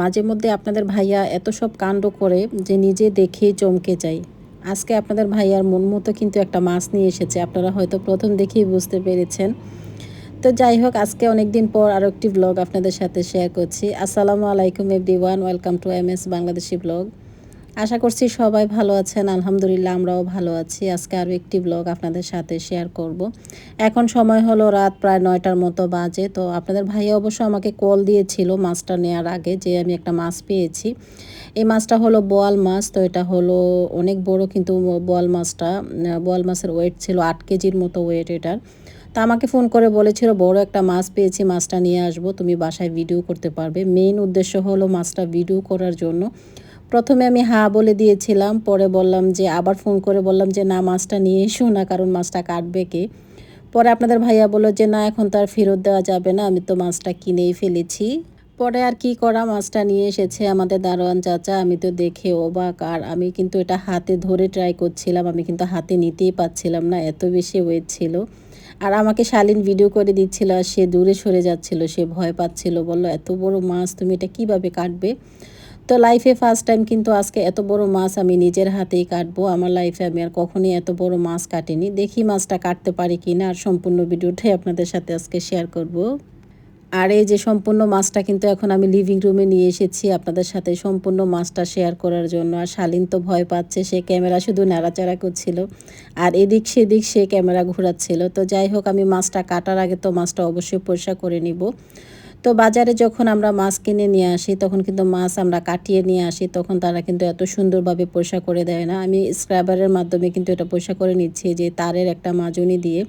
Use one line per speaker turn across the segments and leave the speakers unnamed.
মাঝে মধ্যে আপনাদের ভাইয়া এত সব কাণ্ড করে যে নিজে দেখে চমকে যায়। আজকে আপনাদের ভাইয়ার মন মতো কিন্তু একটা মাছ নিয়ে এসেছে, আপনারা হয়তো প্রথম দেখেই বুঝতে পেরেছেন। তো যাই হোক, আজকে অনেক দিন পর আরও একটি ব্লগ আপনাদের সাথে শেয়ার করছি। আসসালামু আলাইকুম everyone welcome to M S Bangladeshi blog আশা করছি সবাই ভালো আছেন। আলহামদুলিল্লাহ আমরাও ভালো আছি। আজকে আরও একটি ব্লগ আপনাদের সাথে শেয়ার করব। এখন সময় হলো রাত প্রায় নয়টার মতো বাজে। তো আপনাদের ভাই অবশ্য আমাকে কল দিয়েছিল মাছটা নেওয়ার আগে যে আমি একটা মাছ পেয়েছি। এই মাছটা হলো বোয়াল মাছ। তো এটা হলো অনেক বড় কিন্তু বোয়াল মাছটা। বোয়াল মাছের ওয়েট ছিল আট কেজির মতো ওয়েট এটার। তা আমাকে ফোন করে বলেছিল, বড় একটা মাছ পেয়েছি, মাছটা নিয়ে আসব। তুমি বাসায় ভিডিও করতে পারবে। মেইন উদ্দেশ্য হলো মাছটা ভিডিও করার জন্য। প্রথমে আমি হ্যাঁ বলে দিয়েছিলাম, পরে বললাম যে, আবার ফোন করে বললাম যে, না, মাছটা নিয়ে এসো না, কারণ মাছটা কাটবে কে? পরে আপনাদের ভাইয়া বলল যে, না, এখন তার ফেরত দেওয়া যাবে না, আমি তো মাছটা কিনেই ফেলেছি। পরে আর কি করা, মাছটা নিয়ে এসেছে আমাদের দারোয়ান চাচা, আমি তো দেখে অবাক, আর আমি কিন্তু এটা হাতে ধরে ট্রাই করছিলাম, আমি কিন্তু হাতে নিতেই পাচ্ছিলাম না, এত বেশি ওয়েট ছিল। আর আমাকে শালীন ভিডিও করে দিচ্ছিল, আর সে দূরে সরে যাচ্ছিল, সে ভয় পাচ্ছিল, বলল, এত বড় মাছ, তুমি এটা কীভাবে কাটবে? তো লাইফে ফার্স্ট টাইম কিন্তু আজকে এত বড় মাছ আমি নিজের হাতেই কাটবো। আমার লাইফে আমি আর কখনই এত বড় মাছ কাটিনি। দেখি মাছটা কাটতে পারি কি না আর সম্পূর্ণ ভিডিওটাই আপনাদের সাথে আজকে শেয়ার করব। আর এই যে সম্পূর্ণ মাছটা কিন্তু এখন আমি লিভিং রুমে নিয়ে এসেছি আপনাদের সাথে সম্পূর্ণ মাছটা শেয়ার করার জন্য। আর শালীন তো ভয় পাচ্ছে, সে ক্যামেরা শুধু নাড়াচাড়া করছিল। আর এদিক সেদিক সে ক্যামেরা ঘোরাচ্ছিল। তো যাই হোক, আমি মাছটা কাটার আগে তো মাছটা অবশ্যই পরিষ্কার করে নিব। তো বাজারে যখন আমরা মাছ কিনে নিয়ে আসি, তখন কিন্তু মাছ আমরা কাটিয়ে নিয়ে আসি, তখন তারা কিন্তু এত সুন্দরভাবে পয়সা করে দেয় না। আমি স্ক্র্যাবারের মাধ্যমে কিন্তু এটা পয়সা করে নিচ্ছি, যে তারের একটা মাজনি দিয়ে।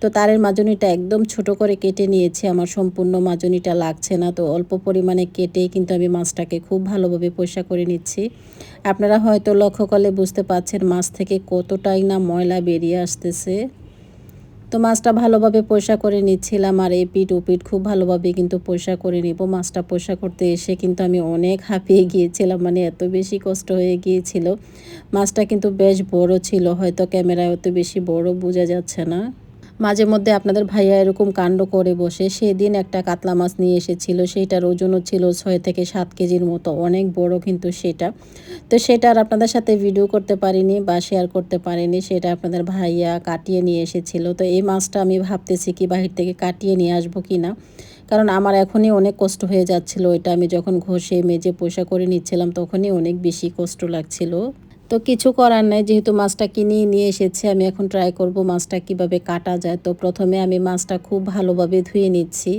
তো তারের মাজনিটা একদম ছোট করে কেটে নিয়েছি, আমার সম্পূর্ণ মাজনিটা লাগছে না। তো অল্প পরিমাণে কেটেই কিন্তু আমি মাছটাকে খুব ভালোভাবে পয়সা করে নিচ্ছি। আপনারা হয়তো লক্ষ্য করলে বুঝতে পারছেন মাছ থেকে কতটাই না ময়লা বেরিয়ে আসতেছে। তো মাছটা ভালোভাবে পয়সা করে নিচ্ছিলাম আর এই ওপিট খুব ভালোভাবে কিন্তু পয়সা করে নিব। মাছটা পয়সা করতে এসে কিন্তু আমি অনেক হাঁপিয়ে গিয়েছিলাম মানে এত বেশি কষ্ট হয়ে গিয়েছিল। মাছটা কিন্তু বেশ বড় ছিল, হয়তো ক্যামেরায় অত বেশি বড় বোঝা যাচ্ছে না। মাঝে মধ্যে আপনাদের ভাইয়া এরকম কাণ্ড করে বসে। সেদিন একটা কাতলা মাছ নিয়ে এসেছিল সেইটার ওজনও ছিল ছয় থেকে সাত কেজির মতো, অনেক বড় কিন্তু সেটা। তো সেটা আর আপনাদের সাথে ভিডিও করতে পারিনি বা শেয়ার করতে পারিনি, সেটা আপনাদের ভাইয়া কাটিয়ে নিয়ে এসেছিল। তো এই মাছটা আমি ভাবতেছি কি বাহির থেকে কাটিয়ে নিয়ে আসব কি না? কারণ আমার এখনই অনেক কষ্ট হয়ে যাচ্ছিল, এটা আমি যখন ঘষে, মেজে, পোষা করে নিচ্ছিলাম, তখনই অনেক বেশি কষ্ট লাগছিল। তো কিছু করার নাই, যেহেতু মাছটা কিনে নিয়ে এসেছে, আমি এখন ট্রাই করব মাছটা কীভাবে কাটা যায়। তো প্রথমে আমি মাছটা খুব ভালোভাবে ধুয়ে নিচ্ছি।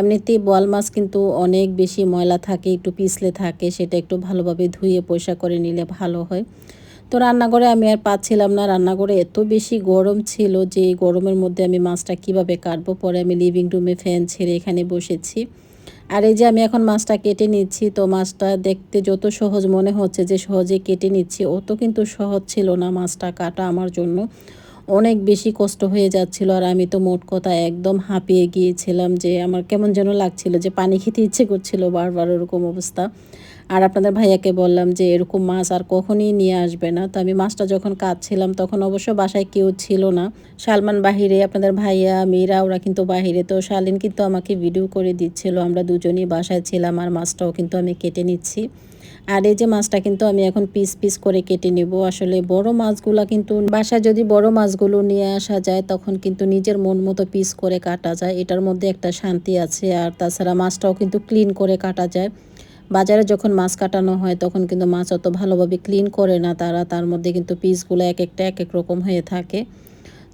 এমনিতেই বোয়াল মাছ কিন্তু অনেক বেশি ময়লা থাকে, একটু পিছলে থাকে, সেটা একটু ভালোভাবে ধুয়ে পয়সা করে নিলে ভালো হয়। তো রান্নাঘরে আমি আর পাচ্ছিলাম না, রান্নাঘরে এত বেশি গরম ছিল যে গরমের মধ্যে আমি মাছটা কীভাবে কাটবো, পরে আমি লিভিং রুমে ফ্যান ছেড়ে এখানে বসেছি। আর এই যে আমি এখন মাছটা কেটে নিচ্ছি, তো মাছটা দেখতে যত সহজ মনে হচ্ছে যে সহজে কেটে নিচ্ছি, অত কিন্তু সহজ ছিল না মাছটা কাটা আমার জন্য। অনেক বেশি কষ্ট হয়ে যাচ্ছিল আর আমি তো মোট কথা একদম হাঁপিয়ে গিয়েছিলাম যে আমার কেমন যেন লাগছিল যে পানি খেতে ইচ্ছে করছিল বারবার ওরকম অবস্থা। আর আপনাদের ভাইয়াকে বললাম যে এরকম মাছ আর কখনই নিয়ে আসবে না। তো আমি মাছটা যখন কাটছিলাম তখন অবশ্য বাসায় কেউ ছিল না। সালমান বাহিরে, আপনাদের ভাইয়া, মেয়েরা, ওরা কিন্তু বাহিরে। তো শালিন কিন্তু আমাকে ভিডিও করে দিচ্ছিল, আমরা দুজনই বাসায় ছিলাম আর মাছটাও কিন্তু আমি কেটে নিচ্ছি। আর এই যে মাছটা কিন্তু আমি এখন পিস পিস করে কেটে নেব। আসলে বড় মাছগুলো কিন্তু বাসায় যদি বড় মাছগুলো নিয়ে আসা যায়, তখন কিন্তু নিজের মন মতো পিস করে কাটা যায়। এটার মধ্যে একটা শান্তি আছে আর তাছাড়া মাছটাও কিন্তু ক্লিন করে কাটা যায়। বাজারে যখন মাছ কাটানো হয়, তখন কিন্তু মাছ অত ভালোভাবে ক্লিন করে না তারা। তার মধ্যে কিন্তু পিসগুলো এক একটা, এক এক রকম হয়ে থাকে।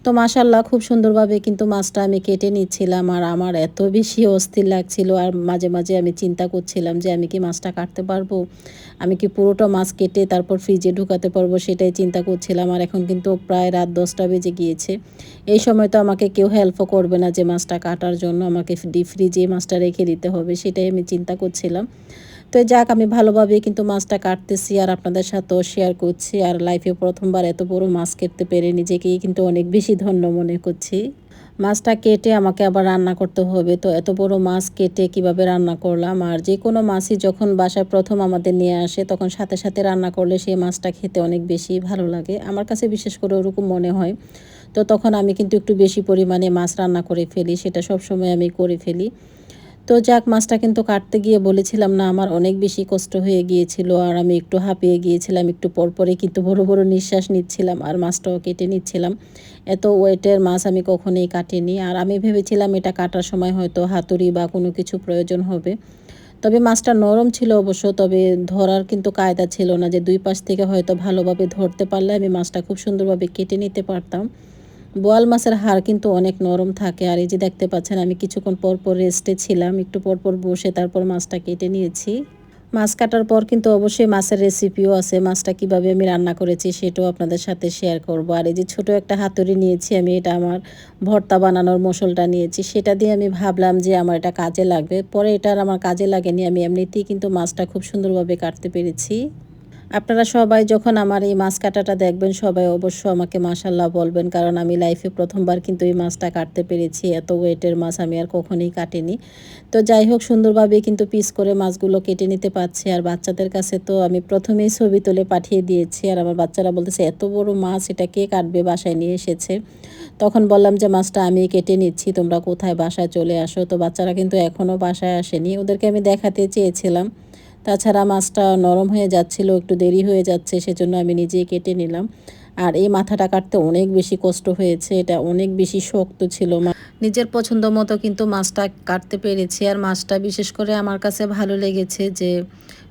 তো মাসাল্লাহ খুব সুন্দরভাবে কিন্তু মাছটা আমি কেটে নিচ্ছিলাম আর আমার এত বেশি অস্থির লাগছিল আর মাঝে মাঝে আমি চিন্তা করছিলাম যে আমি কি মাছটা কাটতে পারব? আমি কি পুরোটা মাছ কেটে তারপর ফ্রিজে ঢুকাতে পারব সেটাই চিন্তা করছিলাম আর এখন কিন্তু প্রায় রাত দশটা বেজে গিয়েছে। এই সময় তো আমাকে কেউ হেল্পও করবে না যে মাছটা কাটার জন্য। আমাকে ডিপ ফ্রিজে মাছটা রেখে দিতে হবে সেটাই আমি চিন্তা করছিলাম। তো যাক, আমি ভালোভাবে কিন্তু মাছটা কাটতেছি আর আপনাদের সাথেও শেয়ার করছি। আর লাইফে প্রথমবার এত বড় মাছ কেটতে পেরে নিজেকেই কিন্তু অনেক বেশি ধন্য মনে করছি। মাছটা কেটে আমাকে আবার রান্না করতে হবে। তো এত বড় মাছ কেটে কীভাবে রান্না করলাম? আর যে কোনো মাছই যখন বাসায় প্রথম আমাদের নিয়ে আসে, তখন সাথে সাথে রান্না করলে সেই মাছটা খেতে অনেক বেশি ভালো লাগে। আমার কাছে বিশেষ করে ওরকম মনে হয়। তো তখন আমি কিন্তু একটু বেশি পরিমাণে মাছ রান্না করে ফেলি। সেটা সব সময় আমি করে ফেলি। তো যাক, মাছটা কিন্তু কাটতে গিয়ে বলেছিলাম না, আমার অনেক বেশি কষ্ট হয়ে গিয়েছিল আর আমি একটু হাঁপিয়ে গিয়েছিলাম, একটু পরপরে কিন্তু বড় বড় নিঃশ্বাস নিচ্ছিলাম আর মাছটাও কেটে নিচ্ছিলাম। এত ওয়েটের মাছ আমি কখনোই কাটিনি আর আমি ভেবেছিলাম এটা কাটার সময় হয়তো হাতুড়ি বা কোনো কিছু প্রয়োজন হবে। তবে মাছটা নরম ছিল অবশ্য, তবে ধরার কিন্তু কায়দা ছিল না যে দুই পাশ থেকে হয়তো ভালোভাবে ধরতে পারলে আমি মাছটা খুব সুন্দরভাবে কেটে নিতে পারতাম। বোয়াল মাছের হাড় কিন্তু অনেক নরম থাকে। আর এই যে দেখতে পাচ্ছেন, আমি কিছুক্ষণ পর পর রেস্টে ছিলাম। একটু পর পর বসে তারপর মাছটা কেটে নিয়েছি। মাছ কাটার পর কিন্তু অবশ্যই মাছের রেসিপিও আছে। মাছটা কীভাবে আমি রান্না করেছি সেটাও আপনাদের সাথে শেয়ার করব। আর এই যে ছোট একটা হাতুড়ি নিয়েছি, আমি এটা আমার ভর্তা বানানোর মশলটা নিয়েছি। সেটা দিয়ে আমি ভাবলাম যে আমার এটা কাজে লাগবে। পরে এটা আমার কাজে লাগেনি। আমি এমনিতেই কিন্তু মাছটা খুব সুন্দরভাবে কাটতে পেরেছি। আপনারা সবাই যখন আমার এই মাছ কাটাটা দেখবেন, সবাই অবশ্য আমাকে মাসাল্লাহ বলবেন। কারণ আমি লাইফে প্রথমবার কিন্তু এই মাছটা কাটতে পেরেছি। এত ওয়েটের মাছ আমি আর কখনোই কাটিনি। তো যাই হোক সুন্দরভাবে কিন্তু পিস করে মাছগুলো কেটে নিতে পারছি। আর বাচ্চাদের কাছে তো আমি প্রথমেই ছবি তুলে পাঠিয়ে দিয়েছি। আর আমার বাচ্চারা বলতেছে, এত বড় মাছ, এটা কে কাটবে বাসায় নিয়ে এসেছে? তখন বললাম যে, মাছটা আমি কেটে নিচ্ছি, তোমরা কোথায় বাসায় চলে আসো? তো বাচ্চারা কিন্তু এখনও বাসায় আসেনি। ওদেরকে আমি দেখাতে চেয়েছিলাম। তাছাড়া মাছটা নরম হয়ে যাচ্ছিল, একটু দেরি হয়ে যাচ্ছে, সেজন্য আমি নিজেই কেটে নিলাম। আর এই মাথাটা কাটতে অনেক বেশি কষ্ট হয়েছে, এটা অনেক বেশি শক্ত ছিল নিজের পছন্দ মতো কিন্তু মাছটা কাটতে পেরেছি, আর মাছটা বিশেষ করে আমার কাছে ভালো লেগেছে যে,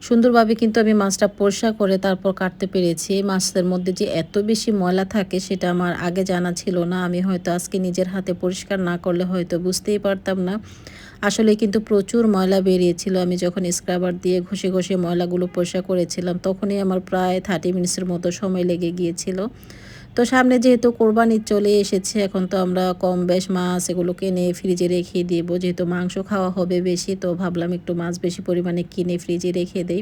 সুন্দরভাবে কিন্তু আমি মাছটা পরিষ্কার করে তারপর কাটতে পেরেছি। এই মাছের মধ্যে যে এত বেশি ময়লা থাকে, সেটা আমার আগে জানা ছিল না, আমি হয়তো আজকে নিজের হাতে পরিষ্কার না করলে হয়তো বুঝতেই পারতাম না। আসলে কিন্তু প্রচুর ময়লা বেরিয়েছিল। আমি যখন স্ক্রাবার দিয়ে ঘষে ঘষে ময়লাগুলো পরিষ্কার করেছিলাম, তখনই আমার প্রায় থার্টি মিনিটসের মতো সময় লেগে গিয়েছিল। তো সামনে যেহেতু কোরবানি চলে এসেছে, এখন তো আমরা কম বেশ মাছ এগুলো কিনে ফ্রিজে রেখে দিব। যেহেতু মাংস খাওয়া হবে বেশি, তো ভাবলাম একটু মাছ বেশি পরিমাণে কিনে ফ্রিজে রেখে দেই।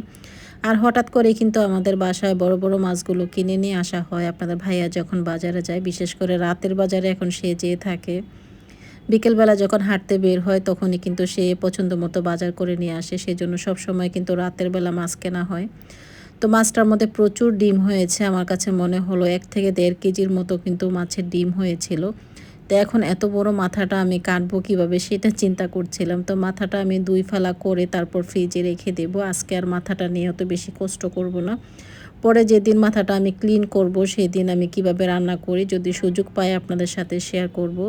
আর হঠাৎ করে কিন্তু আমাদের বাসায় বড় বড় মাছগুলো কিনে নিয়ে আসা হয়। আপনাদের ভাইয়া যখন বাজারে যায়, বিশেষ করে রাতের বাজারে এখন সে যেয়ে থাকে। বিকেলবেলা যখন হাঁটতে বের হয়, তখনই কিন্তু সে পছন্দ মতো বাজার করে নিয়ে আসে। সেজন্য সব সময় কিন্তু রাতের বেলা মাছ কেনা হয়। তো মাছটার মধ্যে প্রচুর ডিম হয়েছে। আমার কাছে মনে হলো এক থেকে দেড় কেজির মতো কিন্তু মাছের ডিম হয়েছিল। তো এখন এত বড় মাথাটা আমি কাটবো কীভাবে সেটা চিন্তা করছিলাম। তো মাথাটা আমি দুই ফালা করে তারপর ফ্রিজে রেখে দেব। আজকে আর মাথাটা নিয়ে অত বেশি কষ্ট করব না। পরে যেদিন মাথাটা আমি ক্লিন করব, সেদিন আমি কীভাবে রান্না করি যদি সুযোগ পাই আপনাদের সাথে শেয়ার করব।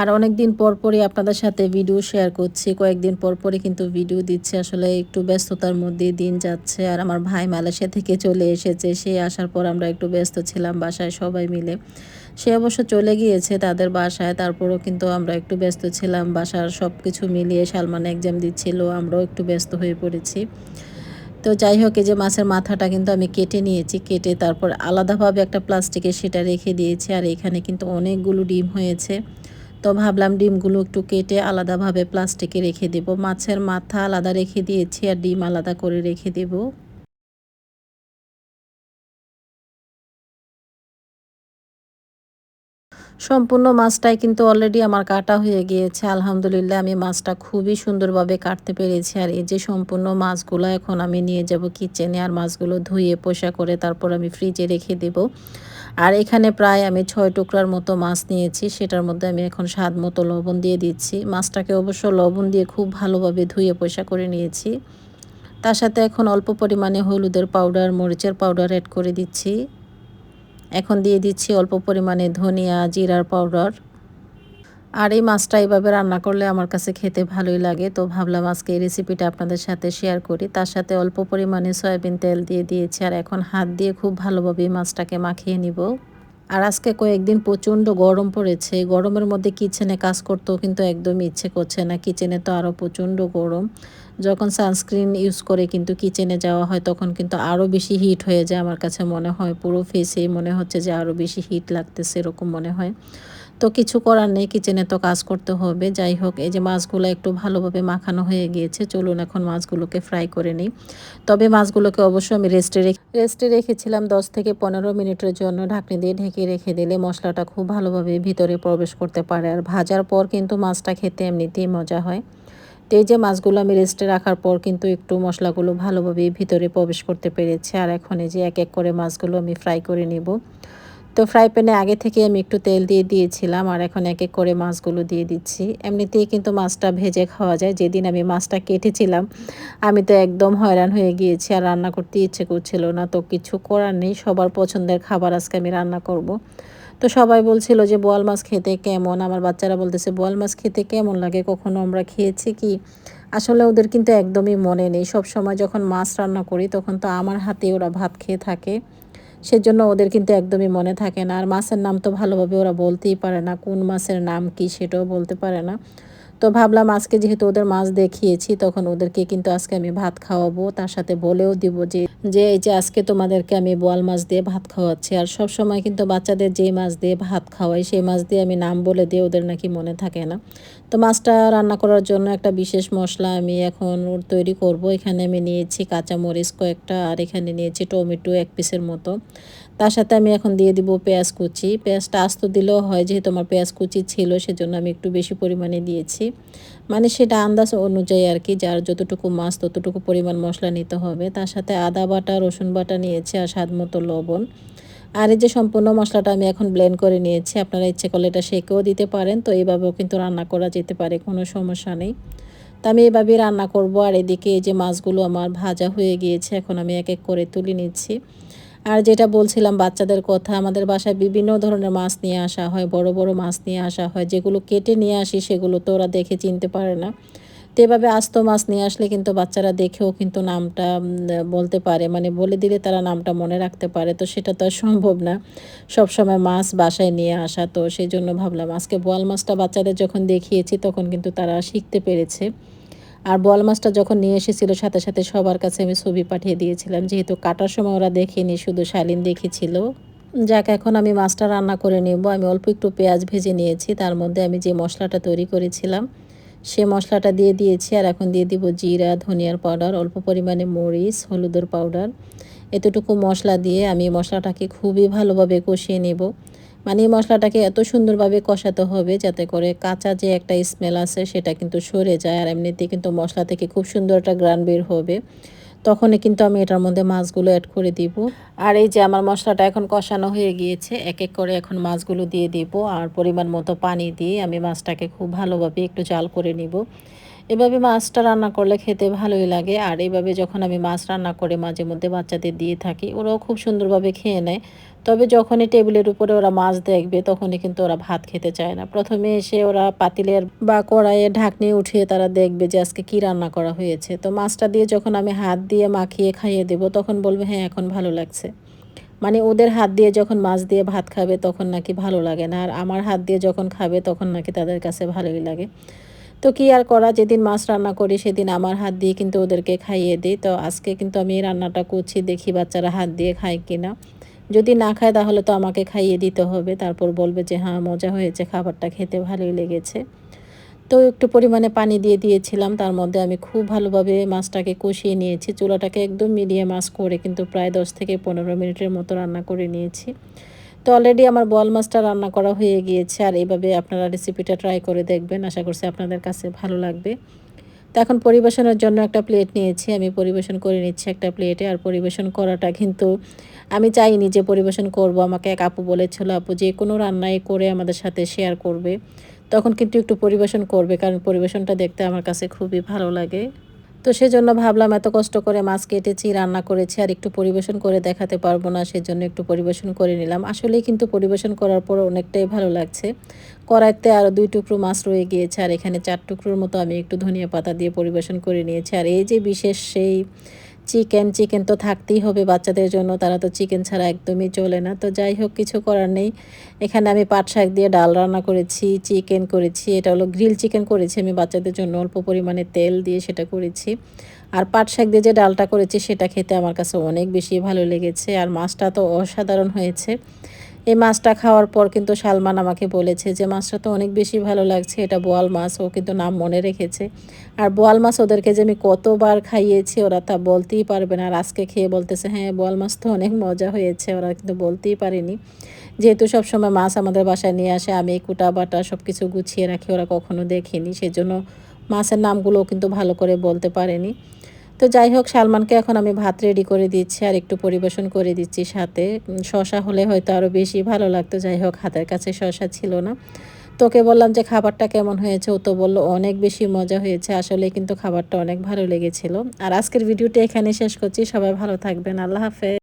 আর অনেক দিন পর পরই আপনাদের সাথে ভিডিও শেয়ার করছি। কয়েকদিন পর পরই কিন্তু ভিডিও দিচ্ছে। আসলে একটু ব্যস্ততার মধ্যে দিন যাচ্ছে। আর আমার ভাই মালয়েশিয়া থেকে চলে এসেছে। সে আসার পর আমরা একটু ব্যস্ত ছিলাম বাসায় সবাই মিলে। সে অবশ্য চলে গিয়েছে তাদের বাসায়। তারপরও কিন্তু আমরা একটু ব্যস্ত ছিলাম। বাসার সব কিছু মিলিয়ে সালমান এক্সাম দিচ্ছিল। আমরাও একটু ব্যস্ত হয়ে পড়েছি। তো যাই হোক, এই যে মাছের মাথাটা কিন্তু আমি কেটে নিয়েছি। কেটে তারপর আলাদাভাবে একটা প্লাস্টিকে সেটা রেখে দিয়েছি। আর এখানে কিন্তু অনেকগুলো ডিম হয়েছে। তো ভাবলাম ডিমগুলো একটু কেটে আলাদাভাবে প্লাস্টিকে রেখে দেব। মাছের মাথা আলাদা রেখে দিয়েছি আর ডিম আলাদা করে রেখে দেব। সম্পূর্ণ মাছটাই কিন্তু অলরেডি আমার কাটা হয়ে গিয়েছে। আলহামদুলিল্লাহ, আমি মাছটা খুবই সুন্দরভাবে কাটতে পেরেছি। আর এই যে সম্পূর্ণ মাছগুলো এখন আমি নিয়ে যাব কিচেনে আর মাছগুলো ধুয়ে পোষা করে তারপর আমি ফ্রিজে রেখে দেবো। আর এখানে প্রায় আমি ছয় টুকরার মতো মাছ নিয়েছি, সেটার মধ্যে আমি এখন স্বাদ মতো লবণ দিয়ে দিচ্ছি। মাছটাকে অবশ্য লবণ দিয়ে খুব ভালোভাবে ধুয়ে পয়সা করে নিয়েছি। তার সাথে এখন অল্প পরিমাণে হলুদের পাউডার মরিচের পাউডার অ্যাড করে দিচ্ছি। এখন দিয়ে দিচ্ছি অল্প পরিমাণে ধনিয়া, জিরার পাউডার আর এই মাছটা এইভাবে রান্না করলে আমার কাছে খেতে ভালোই লাগে। তো ভাবলাম আজকে এই রেসিপিটা আপনাদের সাথে শেয়ার করি। তার সাথে অল্প পরিমাণে সয়াবিন তেল দিয়ে দিয়েছি আর এখন হাত দিয়ে খুব ভালোভাবে এই মাছটাকে মাখিয়ে নিব। আর আজকে কয়েকদিন প্রচণ্ড গরম পড়েছে। গরমের মধ্যে কিচেনে কাজ করতেও কিন্তু একদমই ইচ্ছে করছে না। কিচেনে তো আরও প্রচণ্ড গরম। যখন সানস্ক্রিন ইউজ করে কিন্তু কিচেনে যাওয়া হয় তখন কিন্তু আরও বেশি হিট হয়ে যায় আমার কাছে মনে হয়। পুরো ফেসে মনে হচ্ছে যে আরও বেশি হিট লাগতেছে এরকম মনে হয়। তো কিছু করার নেই কিচেনে তো কাজ করতে হবে। যাই হোক, এই যে মাছগুলো একটু ভালোভাবে মাখানো হয়ে গিয়েছে, চলুন এখন মাছগুলোকে ফ্রাই করে নিই। তবে মাছগুলোকে অবশ্যই আমি রেস্টে রেখে রেস্টে রেখেছিলাম দশ থেকে পনেরো মিনিটের জন্য, ঢাকনি দিয়ে ঢেকে রেখে দিলে মশলাটা খুব ভালোভাবে ভিতরে প্রবেশ করতে পারে। আর ভাজার পর কিন্তু মাছটা খেতে এমনিতেই মজা হয়। তো এই যে মাছগুলো আমি রেস্টে রাখার পর কিন্তু একটু মশলাগুলো ভালোভাবে ভিতরে প্রবেশ করতে পেরেছে। আর এখন এই যে এক এক করে মাছগুলো আমি ফ্রাই করে নিব। তো ফ্রাই প্যানে আগে থেকে আমি একটু তেল দিয়ে দিয়েছিলাম আর এখন এক এক করে মাছগুলো দিয়ে দিচ্ছি। এমনিতেই কিন্তু মাছটা ভেজে খাওয়া যায়। যেদিন আমি মাছটা কেটেছিলাম, আমি তো একদম হয়রান হয়ে গিয়েছি আর রান্না করতে ইচ্ছে করছিল না। তো কিছু করার নেই, সবার পছন্দের খাবার আজকে আমি রান্না করব। তো সবাই বলছিল যে, বোয়াল মাছ খেতে কেমন? আমার বাচ্চারা বলতেছে, বোয়াল মাছ খেতে কেমন লাগে? কখনো আমরা খেয়েছি কি? আসলে ওদের কিন্তু একদমই মনে নেই। সব সময় যখন মাছ রান্না করি, তখন তো আমার হাতে ওরা ভাত খেয়ে থাকে। সেজন্য ওদের কিন্তু একদমই মনে থাকে না। আর মাছের নাম তো ভালোভাবে ওরা বলতেই পারে না, কোন মাছের নাম কি সেটাও বলতে পারে না। তো ভাবলাম আজকে যেহেতু ওদের মাছ দেখিয়েছি, তখন ওদেরকে কিন্তু আজকে আমি ভাত খাওয়াবো, তার সাথে বলেও দিব যে যে এই যে আজকে তোমাদেরকে আমি বোয়াল মাছ দিয়ে ভাত খাওয়াচ্ছি। আর সব সময় কিন্তু বাচ্চাদের যেই মাছ দিয়ে ভাত খাওয়াই, সেই মাছ দিয়ে আমি নাম বলে দিয়ে ওদের নাকি মনে থাকে না। তো মাছটা রান্না করার জন্য একটা বিশেষ মশলা আমি এখন তৈরি করব। এখানে আমি নিয়েছি কাঁচা মরিচ কয়েকটা আর এখানে নিয়েছি টমেটো এক পিসের মতো। তার সাথে আমি এখন দিয়ে দিব পেঁয়াজ কুচি। পেঁয়াজটা আস্ত দিলেও হয়, যেহেতু আমার পেঁয়াজ কুচি ছিল, সেজন্য আমি একটু বেশি পরিমাণে দিয়েছি। মানে সেটা আন্দাজ অনুযায়ী আর কি, যার যতটুকু মাছ ততটুকু পরিমাণ মশলা নিতে হবে। তার সাথে আদা বাটা, রসুন বাটা নিয়েছি আর স্বাদ মতো লবণ। আর এই যে সম্পূর্ণ মশলাটা আমি এখন ব্লেন্ড করে নিয়েছি, আপনারা ইচ্ছে করলে এটা সেকেও দিতে পারেন। তো এইভাবেও কিন্তু রান্না করা যেতে পারে, কোনো সমস্যা নেই। তো আমি এভাবেই রান্না করব। আর এদিকে এই যে মাছগুলো আমার ভাজা হয়ে গিয়েছে, এখন আমি এক এক করে তুলে নিচ্ছি। আর যেটা বলছিলাম, বাচ্চাদের কথা, আমাদের বাসায় বিভিন্ন ধরনের মাছ নিয়ে আসা হয়, বড় বড় মাছ নিয়ে আসা হয়। যেগুলো কেটে নিয়ে আসি, সেগুলো তো ওরা দেখে চিনতে পারে না। তো এভাবে আস্ত মাছ নিয়ে আসলে কিন্তু বাচ্চারা দেখেও কিন্তু নামটা বলতে পারে। মানে বলে দিলে তারা নামটা মনে রাখতে পারে। তো সেটা তো আর সম্ভব না। সবসময় মাছ বাসায় নিয়ে আসা। তো সেই জন্য ভাবলাম আজকে বোয়াল মাছটা বাচ্চাদের যখন দেখিয়েছি তখন কিন্তু তারা শিখতে পেরেছে। আর বোয়াল মাছটা যখন নিয়ে এসেছিল, সাথে সাথে সবার কাছে আমি ছবি পাঠিয়ে দিয়েছিলাম। যেহেতু কাটার সময় ওরা দেখেনি, শুধু শালিন দেখেছিল। যাক, এখন আমি মাছটা রান্না করে নেব। আমি অল্প একটু পেঁয়াজ ভেজে নিয়েছি। তার মধ্যে আমি যে মশলাটা তৈরি করেছিলাম সে মশলাটা দিয়ে দিয়েছি আর এখন দিয়ে দিব জিরা, ধনিয়ার পাউডার, অল্প পরিমাণে মরিচ, হলুদের পাউডার। এতটুকু মশলা দিয়ে আমি মশলাটাকে খুবই ভালোভাবে কষিয়ে নেব। মানে এই মশলাটাকে এত সুন্দরভাবে কষাতে হবে যাতে করে কাঁচা যে একটা স্মেল আছে সেটা কিন্তু সরে যায় আর এমনিতে কিন্তু মশলা থেকে খুব সুন্দর একটা গ্রান বের হবে। তখনই কিন্তু আমি এটার মধ্যে মাছগুলো অ্যাড করে দিব। আর এই যে আমার মশলাটা এখন কষানো হয়ে গিয়েছে, এক এক করে এখন মাছগুলো দিয়ে দিব। আর পরিমাণ মতো পানি দিয়ে আমি মাছটাকে খুব ভালোভাবে একটু জাল করে নিব। এভাবে মাছটা রান্না করলে খেতে ভালোই লাগে। আর এইভাবে যখন আমি মাছ রান্না করে মাঝে মধ্যে বাচ্চাদের দিয়ে থাকি, ওরাও খুব সুন্দরভাবে খেয়ে নেয়। তবে যখনই টেবিলের উপরে ওরা মাছ দেখবে, তখনই কিন্তু ওরা ভাত খেতে চায় না। প্রথমে এসে ওরা পাতিলের বা কড়াইয়ে ঢাকনি উঠিয়ে তারা দেখবে যে আজকে কি রান্না করা হয়েছে। তো মাছটা দিয়ে যখন আমি হাত দিয়ে মাখিয়ে খাইয়ে দেব, তখন বলবে হ্যাঁ এখন ভালো লাগছে। মানে ওদের হাত দিয়ে যখন মাছ দিয়ে ভাত খাবে, তখন নাকি ভালো লাগে না। আর আমার হাত দিয়ে যখন খাবে, তখন নাকি তাদের কাছে ভালোই লাগে। তো কি আর করা? যেদিন মাছ রান্না করি, সেদিন আমার হাত দিয়ে কিন্তু ওদেরকে খাইয়ে দিই। তো আজকে কিন্তু আমি রান্নাটা করছি, দেখি বাচ্চারা হাত দিয়ে খায় কিনা। যদি না খায়, তাহলে তো আমাকে খাইয়ে দিতে হবে। তারপর বলবে যে হ্যাঁ মজা হয়েছে, খাবারটা খেতে ভালোই লেগেছে। তো একটু পরিমাণে পানি দিয়ে দিয়েছিলাম। তার মধ্যে আমি খুব ভালোভাবে মাছটাকে কষিয়ে নিয়েছি। চুলাটাকে একদম মিডিয়াম মাছ করে কিন্তু প্রায় দশ থেকে পনেরো মিনিটের মতো রান্না করে নিয়েছি। তো অলরেডি আমার বল মাছটা রান্না করা হয়ে গিয়েছে, আর এইভাবে আপনারা রেসিপিটা ট্রাই করে দেখবেন। আশা করছি আপনাদের কাছে ভালো লাগবে। তো এখন পরিবেশনের জন্য একটা প্লেট নিয়েছি। আমি পরিবেশন করে নিচ্ছি একটা প্লেটে আর পরিবেশন করাটা কিন্তু আমি চাইনি যে পরিবেশন করব। আমাকে এক আপু বলেছিল, আপু, যে কোনো রান্নাই করে আমাদের সাথে শেয়ার করবে। তখন কিন্তু একটু পরিবেশন করবে, কারণ পরিবেশনটা দেখতে আমার কাছে খুবই ভালো লাগে। তো সেজন্য ভাবলাম এত কষ্ট করে মাছ কেটেছি, রান্না করেছি আর একটু পরিবেশন করে দেখাতে পারব না, সেজন্য একটু পরিবেশন করে নিলাম। আসলেই কিন্তু পরিবেশন করার পর অনেকটাই ভালো লাগছে। কড়াইতে আরও দুই টুকরো মাছ রয়ে গিয়েছে আর এখানে চার টুকরোর মতো আমি একটু ধনিয়া পাতা দিয়ে পরিবেশন করে নিয়েছি। আর এই যে বিশেষ সেই চিকেন চিকেন তো থাকতেই হবে বাচ্চাদের জন্য, তারা তো চিকেন ছাড়া একদমই চলে না। তো যাই হোক, কিছু করার নেই। এখানে আমি পাট শাক দিয়ে ডাল রান্না করেছি, চিকেন করেছি, এটা হলো গ্রিল চিকেন করেছি আমি বাচ্চাদের জন্য, অল্প পরিমাণে তেল দিয়ে সেটা করেছি। আর পাট শাক দিয়ে যে ডালটা করেছি সেটা খেতে আমার কাছে অনেক বেশি ভালো লেগেছে, আর মাছটা তো অসাধারণ হয়েছে। এই মাছটা খাওয়ার পর কিন্তু সালমান আমাকে বলেছে যে, মাছটা তো অনেক বেশি ভালো লাগছে, এটা বোয়াল মাছ, ও কিন্তু নাম মনে রেখেছে। আর বোয়াল মাছ ওদেরকে যে আমি কতবার খাইয়েছি, ওরা তা বলতেই পারবে না। আর আজকে খেয়ে বলতেছে হ্যাঁ বোয়াল মাছ তো অনেক মজা হয়েছে। ওরা কিন্তু বলতেই পারেনি। যেহেতু সবসময় মাছ আমাদের বাসায় নিয়ে আসে, আমি কুটা বাটা সব কিছু গুছিয়ে রাখি, ওরা কখনো দেখেনি। সেজন্য মাছের নামগুলোও কিন্তু ভালো করে বলতে পারেনি। তো যাই হোক, সালমানকে এখন আমি ভাত রেডি করে দিচ্ছি আর একটু পরিবেশন করে দিচ্ছি সাথে। শশা হলে হয়তো আরও বেশি ভালো লাগতো, যাই হোক, হাতের কাছে শশা ছিল না। তোকে বললাম যে খাবারটা কেমন হয়েছে, ও তো বলল অনেক বেশি মজা হয়েছে আসলে কিন্তু খাবারটা অনেক ভালো লেগেছিল। আর আজকের ভিডিওটা এখানে শেষ করছি, সবাই ভালো থাকবেন, আল্লাহ হাফেজ।